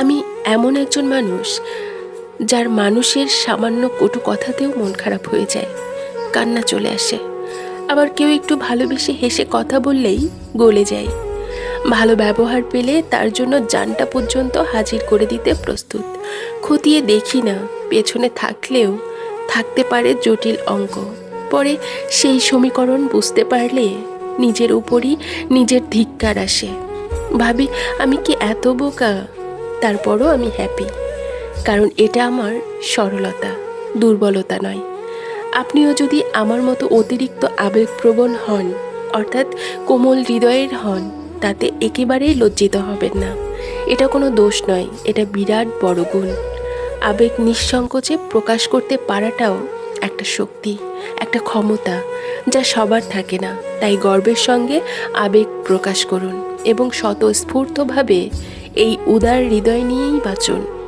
আমি এমন একজন মানুষ যার মানুষের সামান্য কটু কথাতেও মন খারাপ হয়ে যায়, কান্না চলে আসে। আবার কেউ একটু ভালোবেসে হেসে কথা বললেই গলে যায়। ভালো ব্যবহার পেলে তার জন্য জানটা পর্যন্ত হাজির করে দিতে প্রস্তুত। খতিয়ে দেখি না, পেছনে থাকলেও থাকতে পারে জটিল অঙ্ক। পরে সেই সমীকরণ বুঝতে পারলে নিজের উপরই নিজের ধিক্কার আসে। ভাবি, আমি কি এত বোকা? তারপরও আমি হ্যাপি কারণ এটা আমার সরলতা, দুর্বলতা নয়। আপনিও যদি আমার মতো অতিরিক্ত আবেগপ্রবণ হন, অর্থাৎ কোমল হৃদয়ের হন, তাতে একেবারেই লজ্জিত হবেন না। এটা কোনো দোষ নয়, এটা বিরাট বড় গুণ। আবেগ নিঃসংকোচে প্রকাশ করতে পারাটাও একটা শক্তি, একটা ক্ষমতা, যা সবার থাকে না। তাই গর্বের সঙ্গে আবেগ প্রকাশ করুন এবং স্বতঃস্ফূর্তভাবে এই উদার হৃদয় নিয়েই বাঁচুন।